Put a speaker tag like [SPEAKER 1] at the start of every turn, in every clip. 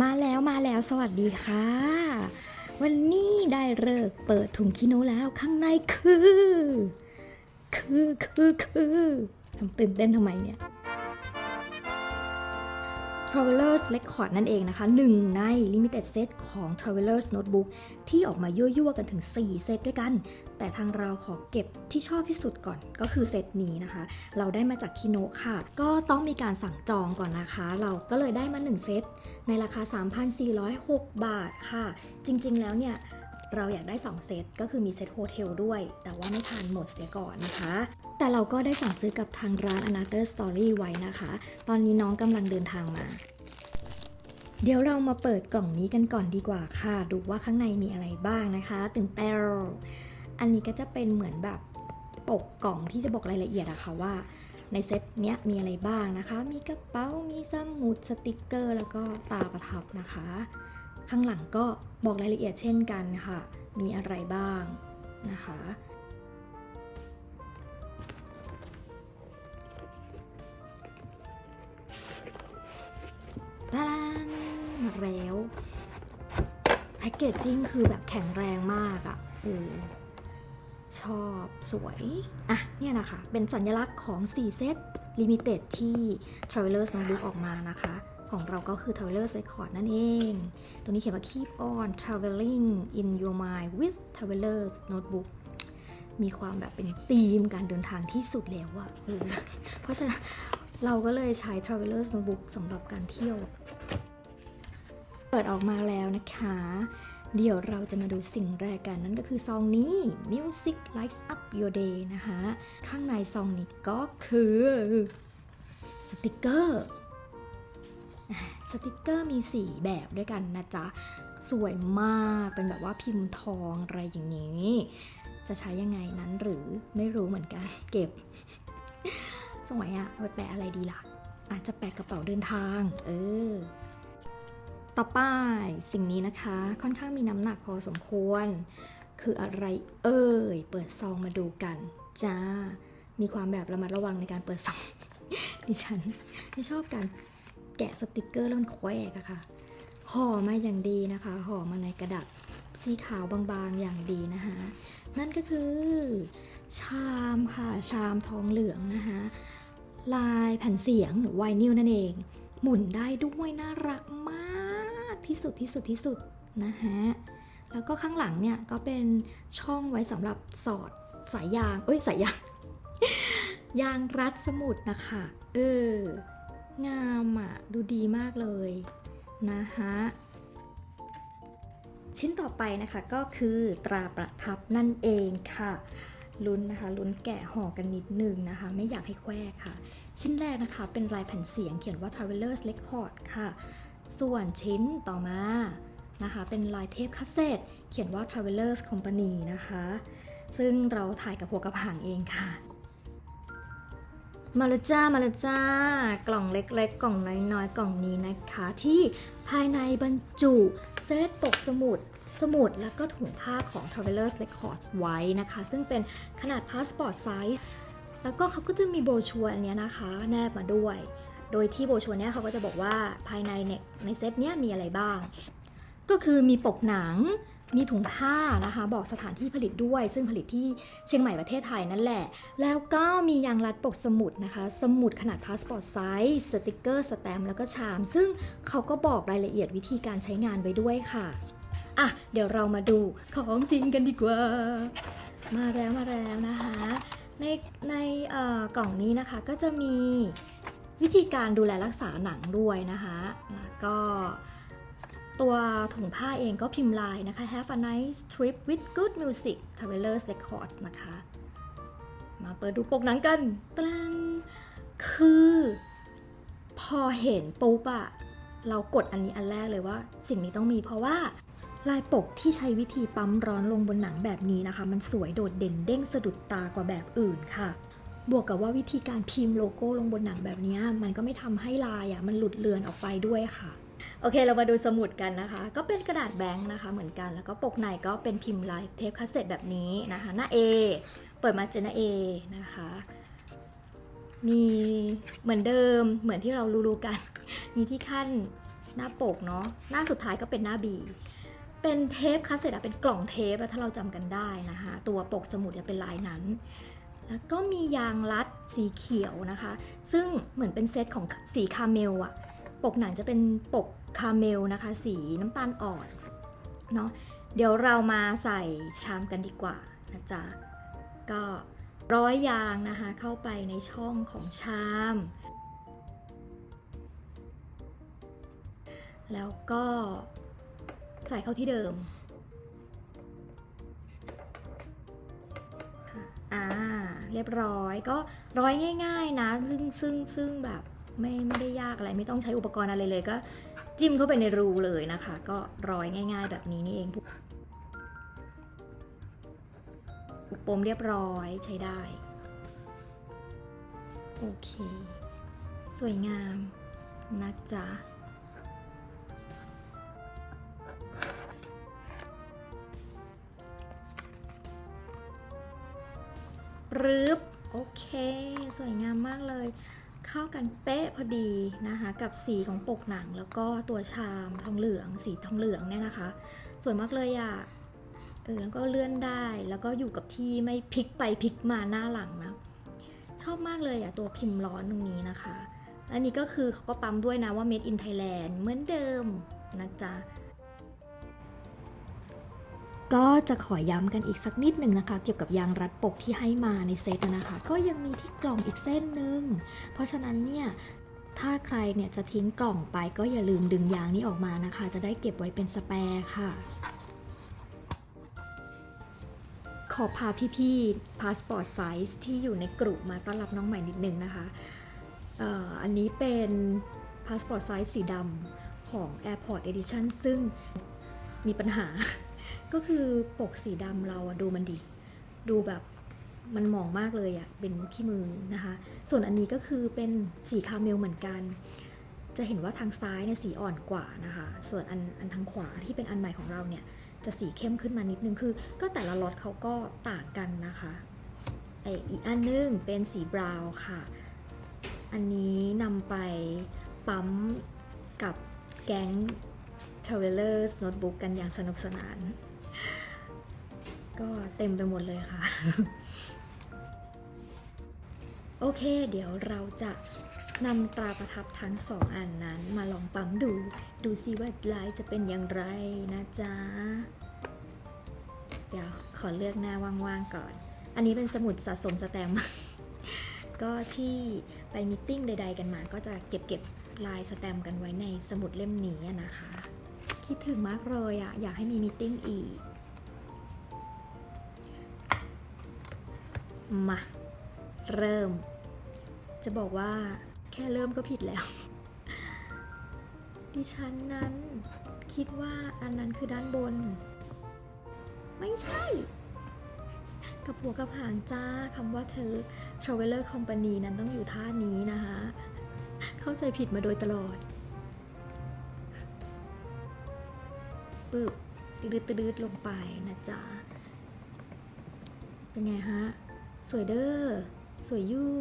[SPEAKER 1] มาแล้วมาแล้วสวัสดีค่ะ วันนี้ได้เลิกเปิดถุงคิโนแล้วข้างในคือ คือคือคือตื่นเต้นทำไมเนี่ย Travelers Record นั่นเองนะคะหนึ่งใน Limited Set ของ Travelers Notebook ที่ออกมายั่วๆกันถึง 4 เซตด้วยกัน แต่ทางเราขอเก็บที่ชอบที่สุดก่อนก็คือเซตนี้นะคะ เราได้มาจากคิโนะค่ะ ก็ต้องมีการสั่งจองก่อนนะคะ เราก็เลยได้มา 1 เซตในราคา 3,406 บาทค่ะ จริงๆแล้วเนี่ย เราอยากได้ 2 เซตก็คือมีเซตโฮเทลด้วย แต่ว่าไม่ทันหมดเสียก่อนนะคะ แต่เราก็ได้สั่งซื้อกับทางร้าน Another Story ไว้นะคะ ตอนนี้น้องกำลังเดินทางมา เดี๋ยวเรามาเปิดกล่องนี้กันก่อนดีกว่าค่ะ ดูว่าข้างในมีอะไรบ้างนะคะตื่นเต้นอันนี้ก็จะเป็นเหมือนแบบปกกล่องที่จะบอกรายละเอียดอะค่ะว่าในเซตเนี้ยมีอะไรบ้างนะคะ มีกระเป๋า มีสมุด สติกเกอร์ แล้วก็ตาประทับนะคะ ข้างหลังก็บอกรายละเอียดเช่นกันค่ะ มีอะไรบ้างนะคะตาดานมาแล้วแพคเกจจิ้งคือแบบแข็งแรงมากอะ่ะอชอบสวย อะ เนี่ยนะคะ เป็นสัญลักษณ์ของ 4 เซต Limited ที่ Travelers Notebook ออกมานะคะ ของเราก็คือ Travelers Record นั่นเองตรงนี้เขียนว่า keep on traveling in your mind with Travelers Notebook มีความแบบเป็นธีมการเดินทางที่สุดแล้วอะเพราะฉะนั้นเราก็เลยใช้ Travelers Notebook สำหรับการเที่ยว เปิดออกมาแล้วนะคะ เดี๋ยวเราจะมาดูสิ่งแรกกัน นั่นก็คือซองนี้ Music Lights Up Your Day นะคะ ข้างในซองนี้ก็คือ สติกเกอร์ สติกเกอร์มี 4 แบบด้วยกันนะจ๊ะ สวยมากเป็นแบบว่าพิมพ์ทองอะไรอย่างนี้ จะใช้ยังไงนั้นหรือไม่รู้เหมือนกัน เก็บสวยอะไปแปะอะไรดีล่ะ อาจจะแปะกระเป๋าเดินทาง เออ ต่อไปสิ่งนี้นะคะ ค่อนข้างมีน้ำหนักพอสมควร คืออะไรเอ่ยเปิดซองมาดูกันจ้ามีความแบบระมัดระวังในการเปิดซองดิฉันไม่ชอบการ แกะสติกเกอร์แล้วมันแควกอะค่ะ ห่อมาอย่างดีนะคะ ห่อมาในกระดาษสีขาวบางๆอย่างดีนะคะ นั่นก็คือ ชามค่ะ ชามทองเหลืองนะคะ ลายแผ่นเสียงหรือไวนิลนั่นเอง หมุนได้ด้วยน่ารักมากที่สุดที่สุดที่สุดนะฮะแล้วก็ข้างหลังเนี่ยก็เป็นช่องไว้สำหรับสอดสายยาง เอ้ยสายยาง ยางรัดสมุดนะคะ เออ งามอะ ดูดีมากเลยนะฮะชิ้นต่อไปนะคะก็คือตราประทับนั่นเองค่ะลุ้นนะคะลุ้นแกะห่อกันนิดนึงนะคะ ไม่อยากให้แควค่ะ ชิ้นแรกนะคะเป็นลายแผ่นเสียงเขียนว่า Travelers Record ค่ะ ส่วนชิ้นต่อมานะคะเป็นลายเทปคาสเซ็ตเขียนว่า Travelers Company นะคะ ซึ่งเราถ่ายกับหัวกระผางเองค่ะ มาละจ้ามาละจ้ากล่องเล็กๆ กล่องน้อยๆ กล่องนี้นะคะ ที่ภายในบรรจุเซตปกสมุดสมุดแล้วก็ถุงผ้าของ Travelers Records ไว้นะคะ ซึ่งเป็นขนาดพาสปอร์ตไซส์แล้วก็เขาก็จะมีโบรชัวร์อันเนี้ยนะคะ แนบมาด้วย โดยที่โบรชัวร์เนี้ยเขาก็จะบอกว่าภายในเนี่ยในเซตเนี้ยมีอะไรบ้าง ก็คือมีปกหนัง มีถุงผ้านะคะ บอกสถานที่ผลิตด้วย ซึ่งผลิตที่เชียงใหม่ประเทศไทยนั่นแหละ แล้วก็มียางรัดปกสมุดนะคะ สมุดขนาดพาสปอร์ตไซส์สติกเกอร์สแตมป์แล้วก็ชาม ซึ่งเขาก็บอกรายละเอียดวิธีการใช้งานไว้ด้วยค่ะอะเดี๋ยวเรามาดูของจริงกันดีกว่า มาแล้วมาแล้วนะคะ ในในกล่องนี้นะคะก็จะมีวิธีการดูแลรักษาหนังด้วยนะคะแล้วก็ ตัวถุงผ้าเองก็พิมพ์ลายนะคะ Have a nice trip with good music Travelers Records นะคะ มาเปิดดูปกหนังกันตลันคือ พอเห็นปุ๊บอะเรากดอันนี้อันแรกเลยว่า สิ่งนี้ต้องมีเพราะว่าลายปกที่ใช้วิธีปั๊มร้อนลงบนหนังแบบนี้นะคะ มันสวยโดดเด่นเด้งสะดุดตากว่าแบบอื่นค่ะ บวกกับว่าวิธีการพิมพ์โลโก้ลงบนหนังแบบนี้ มันก็ไม่ทำให้ลายอะมันหลุดเลือนออกไปด้วยค่ะ โอเคเรามาดูสมุดกันนะคะ ก็เป็นกระดาษแบงค์นะคะ เหมือนกันแล้วก็ปกในก็เป็นพิมพ์ลายเทปคาสเซ็ตแบบนี้นะคะ หน้า A เปิดมาเจอหน้า A นะคะ มีเหมือนเดิมเหมือนที่เรารู้ๆกัน มีที่ขั้นหน้าปกเนาะหน้าสุดท้ายก็เป็นหน้า B เป็นเทปคาสเซ็ตอะเป็นกล่องเทปถ้าเราจำกันได้นะคะ ตัวปกสมุดเนี่ยเป็นลายนั้นแล้วก็มียางรัดสีเขียวนะคะ ซึ่งเหมือนเป็นเซตของสีคาเมลอะ ปกหนังจะเป็นปกคาเมลนะคะ สีน้ำตาลอ่อนเนาะเดี๋ยวเรามาใส่ชามกันดีกว่านะจ๊ะก็ร้อยยางนะคะ เข้าไปในช่องของชาม แล้วก็ใส่เข้าที่เดิมอ่าเรียบร้อยก็ร้อยง่าย ๆ นะ ซึ่งซึ่งซึ่งแบบ ไม่ไม่ได้ยากอะไรไม่ต้องใช้อุปกรณ์อะไรเลยก็จิ้มเข้าไปในรูเลยนะคะ ก็ร้อยง่าย ๆ แบบนี้นี่เองผูกปมเรียบร้อยใช้ได้ โอเค สวยงามนะจ๊ะรึบโอเค สวยงามมากเลย เข้ากันเป๊ะพอดีนะคะกับสีของปกหนังแล้วก็ตัวชามทองเหลือง สีทองเหลืองเนี่ยนะคะ สวยมากเลยอะ่ะเออแล้วก็เลื่อนได้แล้วก็อยู่กับที่ไม่พลิกไปพลิกมาหน้าหลังนะชอบมากเลยอะ่ะตัวพิมพ์ร้อนตรงนี้นะคะ อันนี้ก็คือเขาก็ปั๊มด้วยนะว่า made in Thailand เหมือนเดิมนะจ๊ะ ก็จะขอย้ำกันอีกสักนิดหนึ่งนะคะ เกี่ยวกับยางรัดปกที่ให้มาในเซตนะคะ ก็ยังมีที่กล่องอีกเส้นหนึ่งเพราะฉะนั้นเนี่ยถ้าใครเนี่ยจะทิ้งกล่องไปก็อย่าลืมดึงยางนี้ออกมานะคะ จะได้เก็บไว้เป็นสแปร์ค่ะ ขอพาพี่ๆพาสปอร์ตไซส์ที่อยู่ในกลุ่มมาต้อนรับน้องใหม่นิดนึงนะคะอออันนี้เป็นพาสปอร์ตไซส์สีดำของ Airport Edition ซึ่งมีปัญหา ก็คือปกสีดำเราอะดูมันดีดูแบบมันหมองมากเลยอะเป็นขี้มือนะคะ ส่วนอันนี้ก็คือเป็นสีคาเมลเหมือนกัน จะเห็นว่าทางซ้ายเนี่ยสีอ่อนกว่านะคะ ส่วนอันอันทางขวาที่เป็นอันใหม่ของเราเนี่ยจะสีเข้มขึ้นมานิดนึงคือ ก็แต่ละรสเขาก็ต่างกันนะคะไออีกอันนึงเป็นสีบราวน์ค่ะ อันนี้นำไปปั๊มกับแก๊ง Travelers Notebook กันอย่างสนุกสนาน ก็เต็มไปหมดเลยค่ะ โอเค เดี๋ยวเราจะนำตราประทับทั้งสองอันนั้นมาลองปั๊มดู ดูซิว่าลายจะเป็นอย่างไรนะจ๊ะ เดี๋ยวขอเลือกหน้าว่างๆก่อน อันนี้เป็นสมุดสะสมสแตมป์ก็ที่ไปมิทติ้งใดๆกันมาก็จะเก็บเก็บลายสแตมป์กันไว้ในสมุดเล่มนี้นะคะ คิดถึงมากเลยอะอยากให้มีมิทติ้งอีกมาเริ่ม จะบอกว่าแค่เริ่มก็ผิดแล้ว ดิฉันนั้นคิดว่าอันนั้นคือด้านบน ไม่ใช่ กับหัวกับหางจ้าคำว่าเธอ Traveler Company นั้นต้องอยู่ท่านี้นะคะ เข้าใจผิดมาโดยตลอด ปึ๊บตืดตืดๆลงไปนะจ๊ะ เป็นไงฮะ สวยเด้อ สวยยู่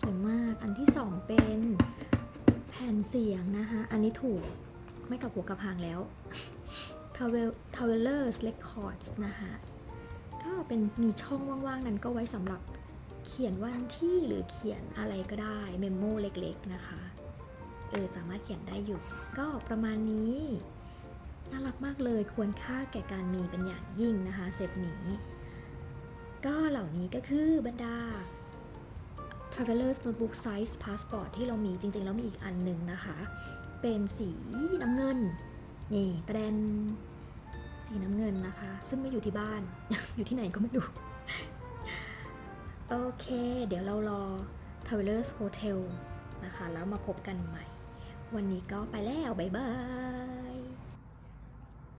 [SPEAKER 1] สวยมาก อันที่สองเป็นแผ่นเสียงนะคะ อันนี้ถูกไม่กับหัวกับหางแล้ว Travel Travelers Records นะคะก็เป็นมีช่องว่างๆ นั้นก็ไว้สำหรับเขียนวันที่หรือเขียนอะไรก็ได้ เมมโมเล็กๆ นะคะ เออ สามารถเขียนได้อยู่ ก็ประมาณนี้ น่ารักมากเลยควรค่าแก่การมีเป็นอย่างยิ่งนะคะเซตนี้ ก็เหล่านี้ก็คือบรรดา Travelers Notebook Size Passport ที่เรามีจริงๆ แล้วมีอีกอันหนึ่งนะคะ เป็นสีน้ำเงิน นี่ประเด็นสีน้ำเงินนะคะ ซึ่งไม่อยู่ที่บ้าน อยู่ที่ไหนก็ไม่รู้ โอเค เดี๋ยวเรารอ Travelers Hotel นะคะ แล้วมาพบกันใหม่ วันนี้ก็ไปแล้ว บ๊ายบาย